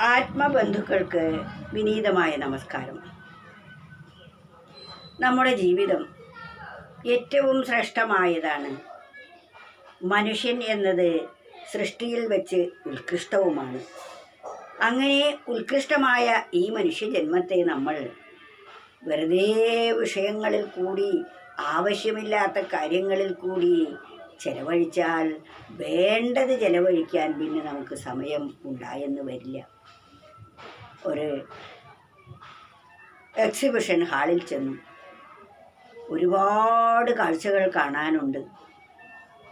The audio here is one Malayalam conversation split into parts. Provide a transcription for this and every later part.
ആത്മബന്ധുക്കൾക്ക് വിനീതമായ നമസ്കാരം. നമ്മുടെ ജീവിതം ഏറ്റവും ശ്രേഷ്ഠമായതാണ്. മനുഷ്യൻ എന്നത് സൃഷ്ടിയിൽ വെച്ച് ഉത്കൃഷ്ടവുമാണ്. അങ്ങനെ ഉത്കൃഷ്ടമായ ഈ മനുഷ്യ ജന്മത്തെ നമ്മൾ വെറുതെ വിഷയങ്ങളിൽ കൂടി ആവശ്യമില്ലാത്ത കാര്യങ്ങളിൽ കൂടി ചെലവഴിച്ചാൽ വേണ്ടത് ചെലവഴിക്കാൻ പിന്നെ നമുക്ക് സമയം ഉണ്ടായെന്ന് വരില്ല. ഒരു എക്സിബിഷൻ ഹാളിൽ ചെന്നു. ഒരുപാട് കാഴ്ചകൾ കാണാനുണ്ട്.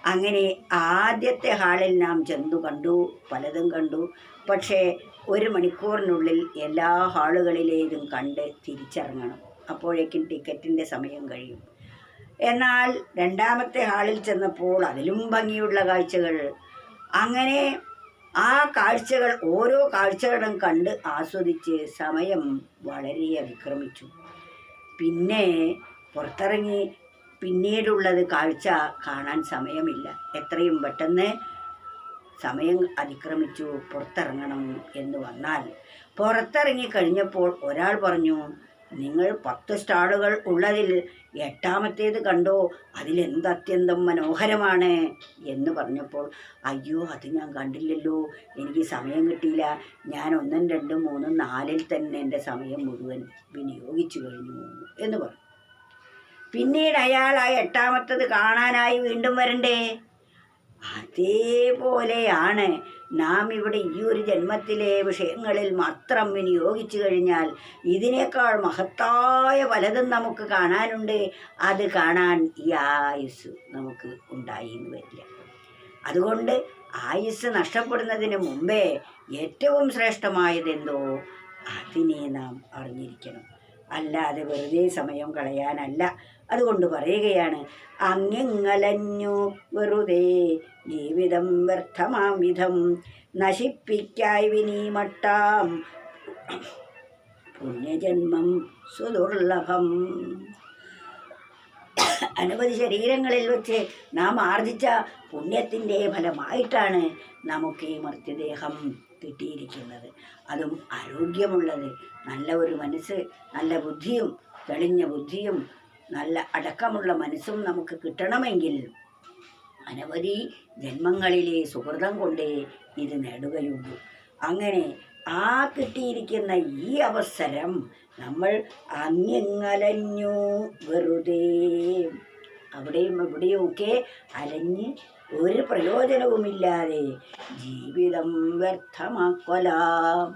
അങ്ങനെ ആദ്യത്തെ ഹാളിൽ നാം ചെന്നു കണ്ടു പലതും കണ്ടു. പക്ഷേ ഒരു മണിക്കൂറിനുള്ളിൽ എല്ലാ ഹാളുകളിലേതും കണ്ട് തിരിച്ചിറങ്ങണം. അപ്പോഴേക്കും ടിക്കറ്റിന്റെ സമയം കഴിയും. എന്നാൽ രണ്ടാമത്തെ ഹാളിൽ ചെന്നപ്പോൾ അതിലും ഭംഗിയുള്ള കാഴ്ചകൾ. അങ്ങനെ ആ കാഴ്ചകൾ ഓരോ കാഴ്ചകളും കണ്ട് ആസ്വദിച്ച് സമയം വളരെ അതിക്രമിച്ചു. പിന്നെ പുറത്തിറങ്ങി പിന്നീടുള്ളത് കാഴ്ച കാണാൻ സമയമില്ല. എത്രയും പെട്ടെന്ന് സമയം അതിക്രമിച്ചു പുറത്തിറങ്ങണം എന്ന് വന്നാൽ. പുറത്തിറങ്ങി കഴിഞ്ഞപ്പോൾ ഒരാൾ പറഞ്ഞു നിങ്ങൾ പത്ത് സ്റ്റാളുകൾ ഉള്ളതിൽ എട്ടാമത്തേത് കണ്ടോ അതിലെന്ത് അത്യന്തം മനോഹരമാണ് എന്ന് പറഞ്ഞപ്പോൾ അയ്യോ അത് ഞാൻ കണ്ടില്ലല്ലോ എനിക്ക് സമയം കിട്ടിയില്ല. ഞാൻ ഒന്നും രണ്ടും മൂന്നും നാലിൽ തന്നെ എന്റെ സമയം മുഴുവൻ വിനിയോഗിച്ചു കഴിഞ്ഞു എന്ന് പറഞ്ഞു. പിന്നീട് അയാൾ ആ എട്ടാമത്തത് കാണാനായി വീണ്ടും വരണ്ടേ? അതേപോലെയാണ് നാം ഇവിടെ ഈ ഒരു ജന്മത്തിലെ വിഷയങ്ങളിൽ മാത്രം വിനിയോഗിച്ചു കഴിഞ്ഞാൽ ഇതിനേക്കാൾ മഹത്തായ പലതും നമുക്ക് കാണാനുണ്ട്. അത് കാണാൻ ഈ ആയുസ് നമുക്ക് ഉണ്ടായി എന്ന് വരില്ല. അതുകൊണ്ട് ആയുസ് നഷ്ടപ്പെടുന്നതിന് മുമ്പേ ഏറ്റവും ശ്രേഷ്ഠമായതെന്തോ അതിനെ നാം അറിഞ്ഞിരിക്കണം. അല്ലാതെ വെറുതെ സമയം കളയാനല്ല. അതുകൊണ്ട് പറയുകയാണ് അങ്ങിങ്ങലഞ്ഞു വെറുതെ ജീവിതം വ്യർത്ഥമാം വിധം നശിപ്പിക്കായി വിനീമട്ടാം പുണ്യജന്മം സുദുർലഭം. അനവധി ശരീരങ്ങളിൽ വെച്ച് നാം ആർജിച്ച പുണ്യത്തിന്റെ ഫലമായിട്ടാണ് നമുക്ക് ഈ മർത്യദേഹം കിട്ടിയിരിക്കുന്നത്. അതും ആരോഗ്യമുള്ളത്. നല്ല ഒരു മനസ്സ് നല്ല ബുദ്ധിയും തെളിഞ്ഞ ബുദ്ധിയും നല്ല അടക്കമുള്ള മനസ്സും നമുക്ക് കിട്ടണമെങ്കിൽ അനവധി ജന്മങ്ങളിലെ സുഹൃതം കൊണ്ടേ ഇത് നേടുകയുള്ളൂ. അങ്ങനെ ആ കിട്ടിയിരിക്കുന്ന ഈ അവസരം നമ്മൾ അങ്ങിങ്ങലഞ്ഞു വെറുതെ അവിടെയും ഇവിടെയുമൊക്കെ അലഞ്ഞ് ഒരു പ്രയോജനവുമില്ലാതെ ജീവിതം വ്യർത്ഥമാക്കലാം.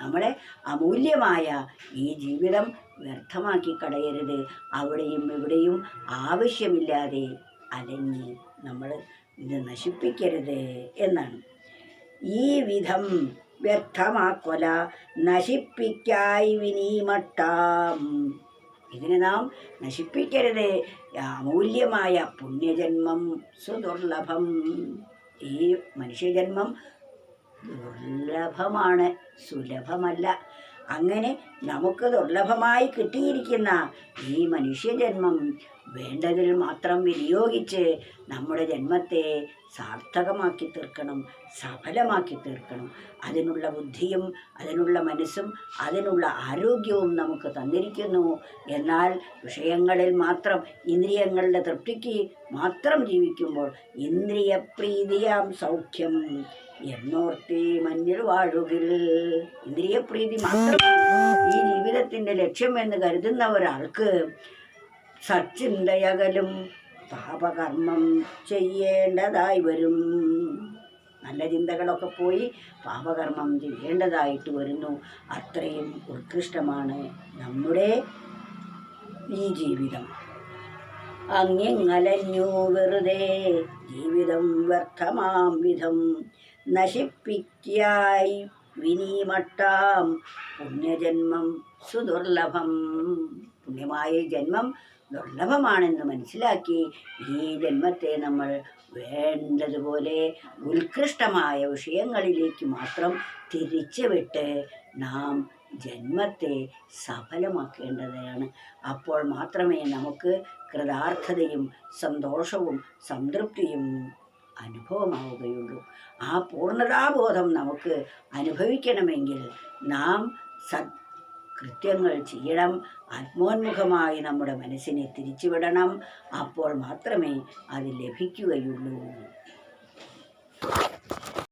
നമ്മുടെ അമൂല്യമായ ഈ ജീവിതം വ്യർത്ഥമാക്കി കളയരുത്. അവിടെയും ഇവിടെയും ആവശ്യമില്ലാതെ അലഞ്ഞ് നമ്മൾ ഇത് നശിപ്പിക്കരുത് എന്നാണ്. ഈ വിധം വ്യർത്ഥമാക്കൊല നശിപ്പിക്കായി വിനീമട്ടാം. ഇതിനെ നാം നശിപ്പിക്കരുത്. അമൂല്യമായ പുണ്യജന്മം സുദുർലഭം. ഈ മനുഷ്യജന്മം ദുർലഭമാണ് സുലഭമല്ല. അങ്ങനെ നമുക്ക് ദുർലഭമായി കിട്ടിയിരിക്കുന്ന ഈ മനുഷ്യജന്മം വേണ്ടതിൽ മാത്രം വിനിയോഗിച്ച് നമ്മുടെ ജന്മത്തെ സാർത്ഥകമാക്കി തീർക്കണം സഫലമാക്കി തീർക്കണം. അതിനുള്ള ബുദ്ധിയും അതിനുള്ള മനസ്സും അതിനുള്ള ആരോഗ്യവും നമുക്ക് തന്നിരിക്കുന്നു. എന്നാൽ വിഷയങ്ങളിൽ മാത്രം ഇന്ദ്രിയങ്ങളുടെ തൃപ്തിക്ക് മാത്രം ജീവിക്കുമ്പോൾ ഇന്ദ്രിയപ്രീതിയാം സൗഖ്യം. എന്നോർത്തി മഞ്ഞിൽ വാഴുകിൽ. ഇന്ദ്രിയപ്രീതി മാത്രമാണ് ഈ ജീവിതത്തിന്റെ ലക്ഷ്യം എന്ന് കരുതുന്ന ഒരാൾക്ക് സച്ചിന്തയകലും പാപകർമ്മം ചെയ്യേണ്ടതായി വരും. നല്ല ചിന്തകളൊക്കെ പോയി പാപകർമ്മം ചെയ്യേണ്ടതായിട്ട് വരുന്നു. അത്രയും ഉത്കൃഷ്ടമാണ് നമ്മുടെ ഈ ജീവിതം. അങ്ങിങ്ങലഞ്ഞു വെറുതെ ജീവിതം വ്യർത്ഥമാം വിധം നശിപ്പിക്കായി വിനീമട്ടാം. പുണ്യജന്മം സുദുർലഭം. പുണ്യമായ ജന്മം ദുർലഭമാണെന്ന് മനസ്സിലാക്കി ഈ ജന്മത്തെ നമ്മൾ വേണ്ടതുപോലെ ഉത്കൃഷ്ടമായ വിഷയങ്ങളിലേക്ക് മാത്രം തിരിച്ചുവിട്ട് നാം ജന്മത്തെ സഫലമാക്കേണ്ടതാണ്. അപ്പോൾ മാത്രമേ നമുക്ക് കൃതാർത്ഥതയും സന്തോഷവും സംതൃപ്തിയും അനുഭവമാവുകയുള്ളൂ. ആ പൂർണതാബോധം നമുക്ക് അനുഭവിക്കണമെങ്കിൽ നാം സത് കൃത്യങ്ങൾ ചെയ്യണം. ആത്മോന്മുഖമായി നമ്മുടെ മനസ്സിനെ തിരിച്ചുവിടണം. അപ്പോൾ മാത്രമേ അത് ലഭിക്കുകയുള്ളൂ.